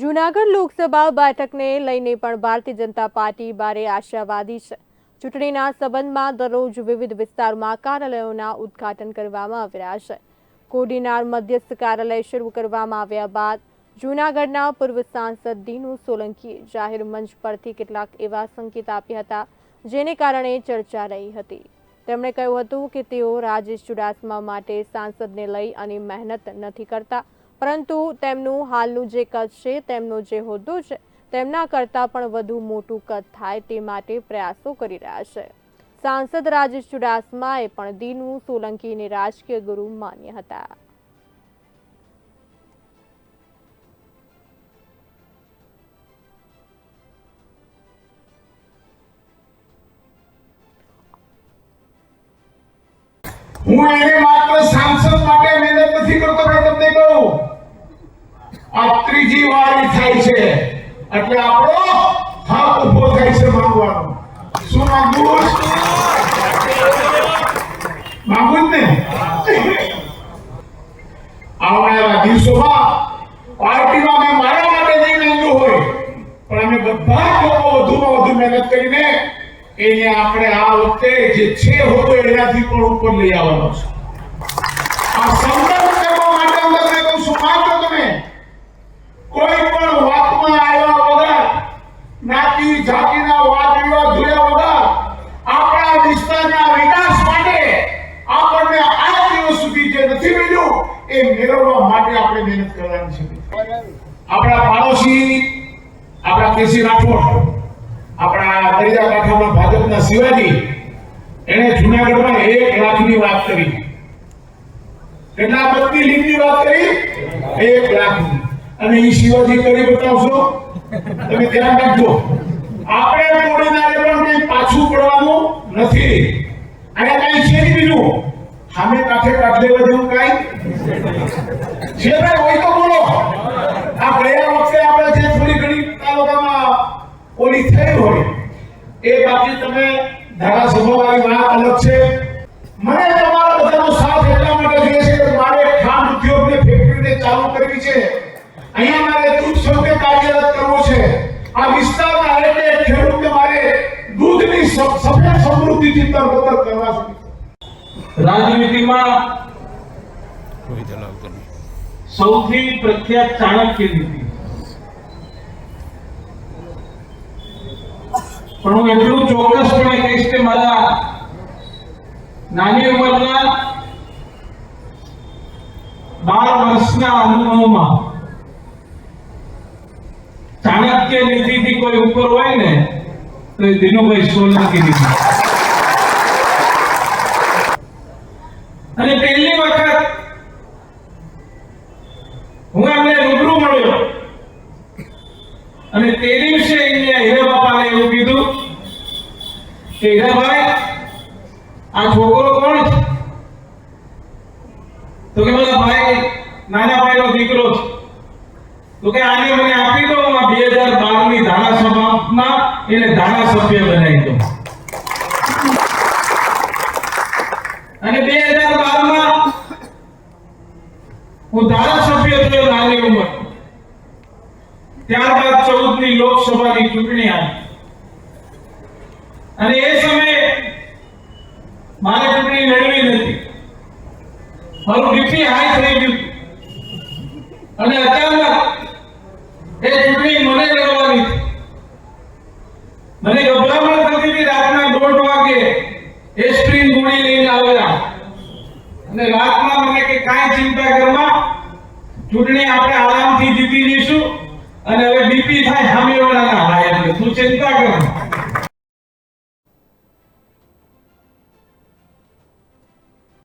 જૂનાગઢ લોકસભા બેઠકને લઈને પણ ભારતીય જનતા પાર્ટી બારે આશાવાદી છે. ચૂંટણીના સંબંધમાં દરરોજ વિવિધ વિસ્તારોમાં કાર્યાલયોના ઉદ્ઘાટન કરવામાં આવી રહ્યા છે. કોડીનાર મધ્યસ્થ કાર્યાલય શરૂ કરવામાં આવ્યા બાદ જૂનાગઢના પૂર્વ સાંસદ દીનુ સોલંકીએ જાહેર મંચ પરથી કેટલાક એવા સંકેત આપ્યા હતા, જેને કારણે ચર્ચા રહી હતી. તેમણે કહ્યું હતું કે તેઓ રાજેશ ચુડાસમા માટે સાંસદને લઈ અને મહેનત નથી કરતા પરંતુ તેમનું હાલનું જે કદ છે, તેમનો જે હોદ્દો છે, તેમના કરતાં પણ વધુ મોટું કદ થાય તે માટે પ્રયાસો કરી રહ્યા છે. સાંસદ રાજેશ ચુડાસમાએ પણ દીનુ સોલંકીને રાજકીય ગુરુ માન્યા હતા. હું એને ઈ થાય છે. એટલે આપણો હક ઊભો થાય છે માંગવાનો. શું માંગવું ને? આવનારા દિવસોમાં પાર્ટીમાં મેં મારા માટે નહીં માંગ્યું હોય, પણ અમે બધા લોકો વધુમાં વધુ મહેનત કરીને એને આપણે આ વખતે જે છે હોતો એનાથી પણ ઉપર લઈ આવવાનો છે. આ સંકલ્પ કરવા માટે હું તમને કહું છું માત્ર તમે કોઈ પણ વાતમાં આવ્યા વગર જ્ઞાતિ જાતિના વાદ વિવાદ જોયા વગર આપણા વિસ્તારના વિકાસ માટે આપણને આ દિવસ સુધી જે નથી મળ્યું એ મેળવવા માટે આપણે મહેનત કરવાની છે. આપણા પાડોશી, આપણા કેસી રાઠોડ, આપણા દરિયાકાંઠામાં ભાજપના શિવાજી એને જુનાગઢમાં એક લાખની વાત કરી. કેટલા પત્ની લીધની વાત કરી? એક લાખની. અને એ શિવાજી કરી બતાવશો? તમે ધ્યાન રાખજો. આપણે કોડીનારે પણ કઈ પાછું પડવાનું નથી. અને કઈ છે બીજું. સામે કાંઠે કાઢ લેવા જેવું કાંઈ? છે ભાઈ હોય તો બોલો. આ ગયા વખતે આપણે જે થોડી ઘણી તાલુકામાં ઓલી થઈ હોય, એ બાકી તમે ધારાસભાવાળી વાત અલગ છે. મને તમારા બધાનો સાથ એટલા માટે જોઈએ છે કે મારે ખાંડ ઉદ્યોગને, ફેક્ટરીને ચાલુ કરવી છે. અહીંયા મારે દૂધ સૌકે કાર્યરત કરવું છે. આ વિસ્તારના એટલે ખેડૂતને મારે દૂધની સફેદ સમૃદ્ધિથી તરબતર કરવા છે. રાજનીતિમાં સૌથી પ્રખ્યાત ચાણક્ય નીતિ પણ હું એટલું ચોક્કસપણે કહીશ કે મારા નાની ઉંમરના બાર વર્ષના અનુભવમાં ચાણક્ય નીતિથી કોઈ ઉપર હોય ને, તો એ દિનુભાઈ સોલંકી નીતિ અને પહેલી વખત હું એમને રૂબરૂ મળ્યો. અને તે દિવસે એમને હીરા બાપાને એવું કીધું કે હીરાભાઈ આ છોકરો કોણ છે? તો કે, મારા ભાઈ, નાના ભાઈનો દીકરો છે. તો કે આને મને આપી દો, હું બે હજાર બારની ધારાસભામાં એને ધારાસભ્ય બનાવી દઉં. અને બે હજાર બારમાં હું ધારાસભ્ય થયો નાની ઉંમર ત્યારબાદ ચૌદની લોકસભાની ચૂંટણી આવી. અને એ સમયે મારે ચૂંટણી લડવી નથી. મારું બીપી હાઈ થઈ ગયું. અને અચાનક એ ચૂંટણી મને લડવાની મને ગભરામણ થતી હતી રાતના દોઢ વાગે એસ્પ્રિન ગોળી લઈને આવેલા. અને રાતના મને કે કાંઈ ચિંતા કરવા ચૂંટણી આપણે આરામથી જીતી જઈશું અને હવે બીપી થાય